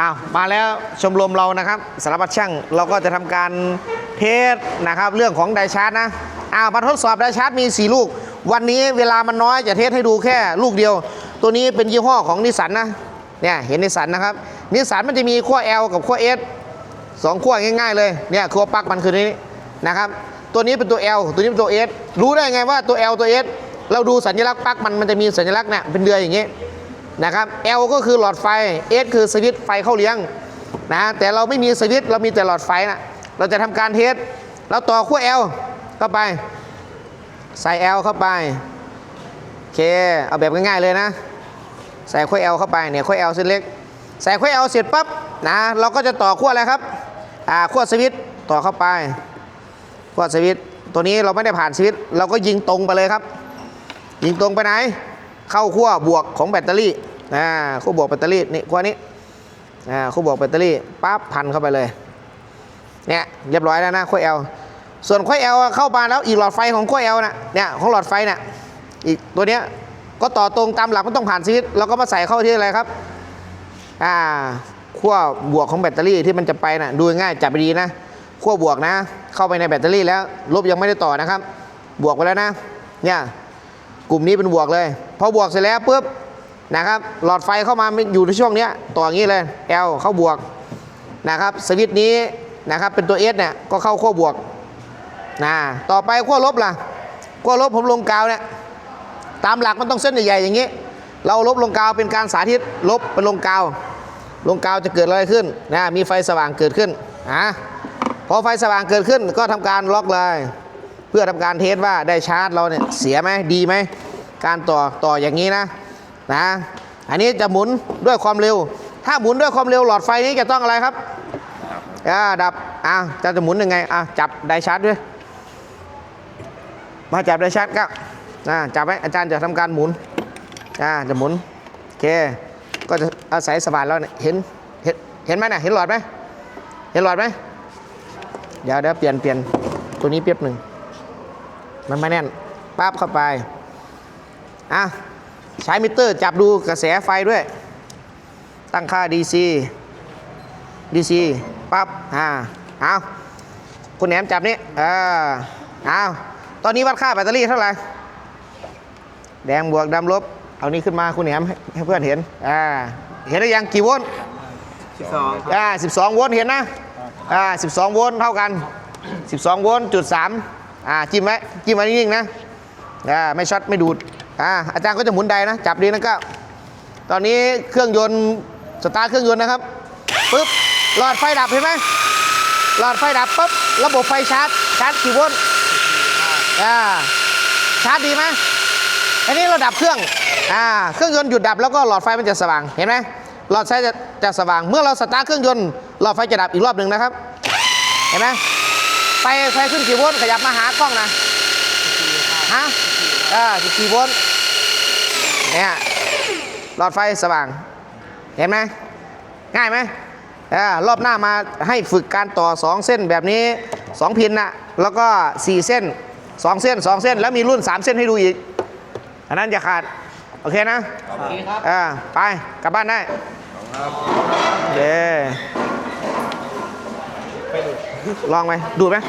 อ้าวมาแล้วชมรมเรานะครับสารพัดช่างเราก็จะทำการเทสนะครับเรื่องของไดชาร์จนะอ้าวมาทดสอบไดชาร์จมี 4 ลูก วันนี้เวลามันน้อยจะเทสให้ดูแค่ลูกเดียว ตัวนี้เป็นยี่ห้อของนิสันนะเนี่ยเห็นนิสันนะครับนิสันมันจะมีขั้ว L กับขั้ว S สองขั้วง่ายๆเลยเนี่ยขั้วปลั๊กมันคือนี้นะครับตัวนี้เป็นตัว L ตัวนี้เป็นตัว S รู้ได้ไงว่าตัว L ตัว S เราดูสัญลักษณ์ปลั๊กมันมันจะมีสัญลักษณ์เนี่ยเป็นเดือยอย่างงี้ นะครับ L ก็คือหลอดไฟ S คือสวิตไฟเข้าเลี้ยงนะแต่เราไม่มีสวิตเรามีแต่หลอดไฟนะเราจะทำการเทสเราต่อขั้ว L เข้าไป ใส่ L เข้าไปโอเคเอาแบบง่ายๆเลยนะ ใส่ขั้ว L เข้าไปเนี่ยขั้ว L เส้นเล็ก ใส่ขั้ว L เสร็จปั๊บนะเราก็จะต่อขั้วอะไรครับอ่าขั้วสวิตต่อเข้าไปขั้วสวิตตัวนี้เราไม่ได้ผ่านสวิตเราก็ยิงตรงไปเลยครับ ยิงตรงไปไหน เข้าขั้วบวกของแบตเตอรี่อ่าขั้วบวกแบตเตอรี่นี่ขั้วนี้อ่าขั้วบวกแบตเตอรี่ปั๊บพันเข้าไปเลยเนี่ยเรียบร้อยแล้วนะขั้ว L ส่วนขั้ว L เข้ามาแล้วอีกหลอดไฟของขั้ว L น่ะเนี่ยของหลอดไฟน่ะอีกตัวเนี้ยก็ต่อตรงตามหลักมันต้องผ่านสวิตช์เราก็มาใส่เข้าที่อะไรครับอ่าขั้วบวกของแบตเตอรี่ที่มันจะไปน่ะดูง่ายจับไปดีนะขั้วบวกนะ เข้าไปในแบตเตอรี่แล้วลบยังไม่ได้ต่อนะครับ บวกไปแล้วนะเนี่ย กลุ่มนี้เป็นบวกเลย พอบวกเสร็จแล้วปุ๊บนะครับ หลอดไฟเข้ามาอยู่ในช่วงนี้ต่ออย่างนี้เลย L เข้าบวกนะครับ สวิตช์นี้นะครับเป็นตัว S เนี่ยก็เข้าขั้วบวกนะต่อไปขั้วลบล่ะขั้วลบผมลงกาวเนี่ยตามหลักมันต้องเส้นใหญ่ๆอย่างนี้ เราลบลงกาวเป็นการสาธิตลบเป็นลงกาว ลงกาวจะเกิดอะไรขึ้นนะมีไฟสว่างเกิดขึ้นอะพอไฟสว่างเกิดขึ้นก็ทำการล็อกเลย พื่อทำการเทสว่าได้ชาร์จเราเนี่ยเสียไหมดีไหมการต่อต่ออย่างนี้นะนะอันนี้จะหมุนด้วยความเร็ว ถ้าหมุนด้วยความเร็วหลอดไฟนี้จะต้องอะไรครับอ่าดับอ่าจะจะหมุนยังไงอะจับไดชาร์จด้วย มาจับไดชาร์จก็อ่าจับไว้อาจารย์จะทำการหมุนอ่าจะหมุนโอเคก็จะอาศัยสว่านแล้วเนี่ยเห็นเห็นเห็นไหมน่ะเห็นหลอดไหมเห็นหลอดไหมเดี๋ยวเดี๋ยวเปลี่ยนเปลี่ยนตัวนี้เปียบหนึ่ง มันไม่แน่นปั๊บเข้าไป อะ ใช้มิเตอร์จับดูกระแสไฟด้วย ตั้งค่า DC DC ปั๊บ อ่า เอาคุณแหนมจับนี่เออเอาตอนนี้วัดค่าแบตเตอรี่เท่าไหร่ แดงบวกดำลบ เอานี้ขึ้นมาคุณแหนมให้ให้เพื่อนเห็น อ่า เห็นหรือยังกี่โวลต์สิบสองอ่า12 โวลต์เห็นนะ อ่า 12 โวลต์เท่ากัน 12 โวลต์จุด3 อ่าจิ้มไว้จิ้มไว้นิ่งๆนะอ่าไม่ช็อตไม่ดูดอ่าอาจารย์ก็จะหมุนไดนะ จับดีนะก็ตอนนี้เครื่องยนต์สตาร์ทเครื่องยนต์นะครับปึ๊บหลอดไฟดับเห็นไหมหลอดไฟดับปุ๊บระบบไฟชาร์จชาร์จกี่โวลต์อ่าชาร์จดีไหมอันนี้เราดับเครื่องอ่าเครื่องยนต์หยุดดับแล้วก็หลอดไฟมันจะสว่างเห็นไหมหลอดไฟจะจะสว่างเมื่อเราสตาร์ทเครื่องยนต์หลอดไฟจะดับอีกรอบหนึ่งนะครับ เห็นไหม ไฟไฟขึ้นกี่โวลต์ขยับมาหากล้องนะฮะอ่า14โวลต์เนี่ยหลอดไฟสว่าง เห็นไหมง่ายไหมอ่ารอบหน้ามาให้ฝึกการต่อ 2 เส้นแบบนี้ 2 พินนะแล้วก็ 4 เส้น 2 เส้น 2 เส้น แล้วมีรุ่น 3 เส้นให้ดูอีก อันนั้นอย่าขาด โอเคนะ โอเคครับอ่าไป กลับบ้านได้เย้ลองไหมดูดไหม